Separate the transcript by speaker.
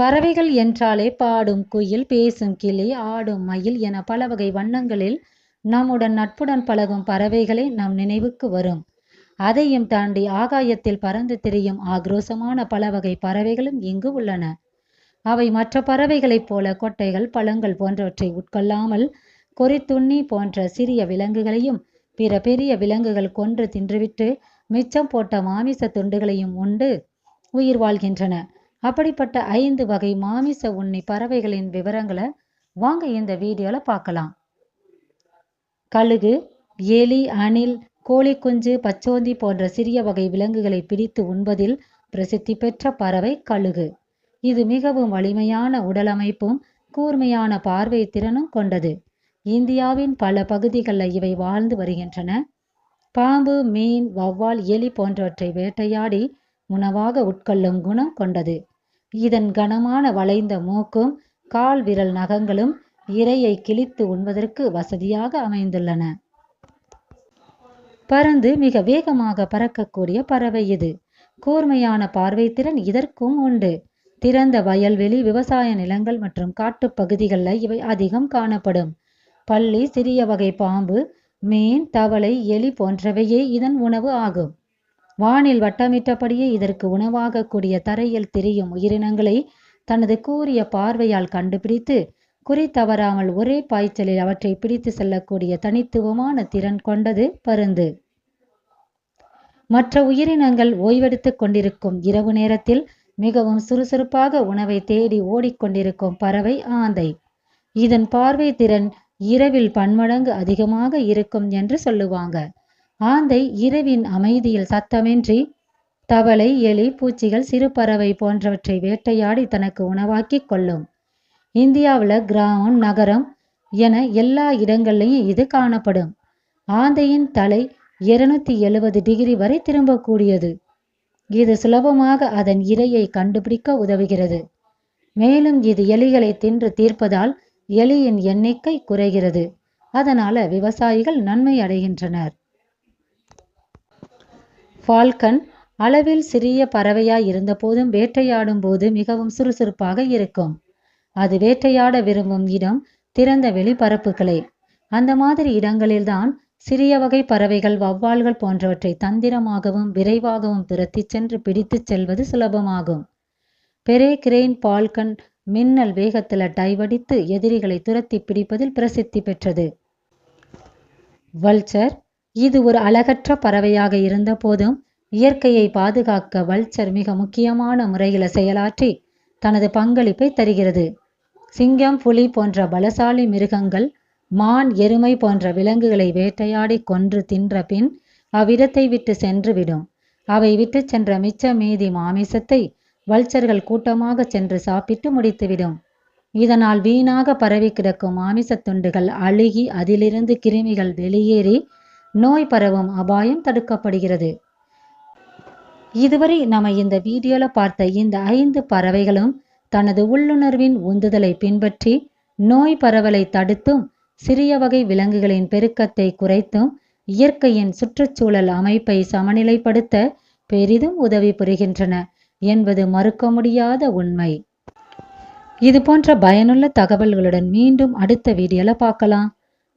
Speaker 1: பறவைகள் என்றாலே பாடும் குயில் பேசும் கிளி ஆடும் மயில் என பல வகை வண்ணங்களில் நம்முடன் நட்புடன் பழகும் பறவைகளே நம் நினைவுக்கு வரும். அதையும் தாண்டி ஆகாயத்தில் பறந்து திரியும் ஆக்ரோசமான பல வகை பறவைகளும் இங்கு உள்ளன. அவை மற்ற பறவைகளைப் போல கொட்டைகள் பழங்கள் போன்றவற்றை உட்கொள்ளாமல் கொறித்துண்ணி போன்ற சிறிய விலங்குகளையும் பிற பெரிய விலங்குகள் கொன்று தின்றுவிட்டு மிச்சம் போட்ட மாமிச துண்டுகளையும் உண்டு. உயிர் வாழ்கின்றன. அப்படிப்பட்ட ஐந்து வகை மாமிச உண்ணி பறவைகளின் விவரங்களை வாங்க இந்த வீடியோல பார்க்கலாம். கழுகு எலி அணில் கோழி குஞ்சு பச்சோந்தி போன்ற சிறிய வகை விலங்குகளை பிடித்து உண்பதில் பிரசித்தி பெற்ற பறவை கழுகு. இது மிகவும் வலிமையான உடலமைப்பும் கூர்மையான பார்வை திறனும் கொண்டது. இந்தியாவின் பல பகுதிகளில் இவை வாழ்ந்து வருகின்றன. பாம்பு மீன் வவ்வால் எலி போன்றவற்றை வேட்டையாடி உணவாக உட்கொள்ளும் குணம் கொண்டது. இதன் கனமான வளைந்த மூக்கும் கால் விரல் நகங்களும் இரையை கிழித்து உண்பதற்கு வசதியாக அமைந்துள்ளன. பறந்து மிக வேகமாக பறக்கக்கூடிய பறவை இது. கூர்மையான பார்வை திறன் இதற்கும் உண்டு. திறந்த வயல்வெளி விவசாய நிலங்கள் மற்றும் காட்டுப் பகுதிகளில் இவை அதிகம் காணப்படும். பள்ளி சிறிய வகை பாம்பு மீன் தவளை எலி போன்றவையே இதன் உணவு ஆகும். வானில் வட்டமிட்டபடியே இதற்கு உணவாகக்கூடிய தரையில் திரியும் உயிரினங்களை தனது கூரிய பார்வையால் கண்டுபிடித்து குறி தவறாமல் ஒரே பாய்ச்சலில் அவற்றை பிடித்து செல்லக்கூடிய தனித்துவமான திறன் கொண்டது பருந்து. மற்ற உயிரினங்கள் ஓய்வெடுத்துக் கொண்டிருக்கும் இரவு நேரத்தில் மிகவும் சுறுசுறுப்பாக உணவை தேடி ஓடிக்கொண்டிருக்கும் பறவை ஆந்தை. இதன் பார்வை திறன் இரவில் பன்மடங்கு அதிகமாக இருக்கும் என்று சொல்லுவாங்க. ஆந்தை இரவின் அமைதியில் சத்தமின்றி தவளை எலி பூச்சிகள் சிறு பறவை போன்றவற்றை வேட்டையாடி தனக்கு உணவாக்கி கொள்ளும். இந்தியாவில் கிராமம் நகரம் என எல்லா இடங்கள்லையும் இது காணப்படும். ஆந்தையின் தலை இருநூத்தி எழுபது டிகிரி வரை திரும்பக்கூடியது. இது சுலபமாக அதன் இரையை கண்டுபிடிக்க உதவுகிறது. மேலும் இது எலிகளை தின்று தீர்ப்பதால் எலியின் எண்ணிக்கை குறைகிறது. அதனால விவசாயிகள் நன்மை அடைகின்றனர். ஃபால்கன் அளவில் சிறிய பறவையாய் இருந்தபோதும் வேட்டையாடும் போது மிகவும் சுறுசுறுப்பாக இருக்கும். அது வேட்டையாட விரும்பும் இடம் திறந்த வெளி பரப்புகளே. அந்த மாதிரி இடங்களில்தான் சிறிய வகை பறவைகள் வவ்வால்கள் போன்றவற்றை தந்திரமாகவும் விரைவாகவும் துரத்தி சென்று பிடித்துச் செல்வது சுலபமாகும். பெரே கிரெயின் பால்கன் மின்னல் வேகத்தில் டைவடித்து எதிரிகளை துரத்தி பிடிப்பதில் பிரசித்தி பெற்றது. வல்ச்சர் இது ஒரு அழகற்ற பறவையாக இருந்த போதும் இயற்கையை பாதுகாக்க வல்ச்சர் மிக முக்கியமான முறையில் செயலாற்றி தனது பங்களிப்பை தருகிறது. சிங்கம் புலி போன்ற பலசாலி மிருகங்கள் மான் எருமை போன்ற விலங்குகளை வேட்டையாடி கொன்று தின்ற பின் அவ்விடத்தை விட்டு சென்றுவிடும் அவை விட்டு சென்ற மிச்ச மீதி மாமிசத்தை வல்ச்சர்கள் கூட்டமாக சென்று சாப்பிட்டு முடித்துவிடும் இதனால் வீணாக பரவி கிடக்கும் மாமிசத் துண்டுகள் அழுகி அதிலிருந்து கிருமிகள் வெளியேறி நோய் பரவும் அபாயம் தடுக்கப்படுகிறது. இதுவரை நம்ம இந்த வீடியோல பார்த்த இந்த ஐந்து பறவைகளும் தனது உள்ளுணர்வின் உந்துதலை பின்பற்றி நோய் பரவலை தடுத்தும் சிறிய வகை விலங்குகளின் பெருக்கத்தை குறைத்தும் இயற்கையின் சுற்றுச்சூழல் அமைப்பை சமநிலைப்படுத்த பெரிதும் உதவி புரிகின்றன என்பது மறுக்க முடியாத உண்மை. இது போன்ற பயனுள்ள தகவல்களுடன் மீண்டும் அடுத்த வீடியோல பார்க்கலாம்.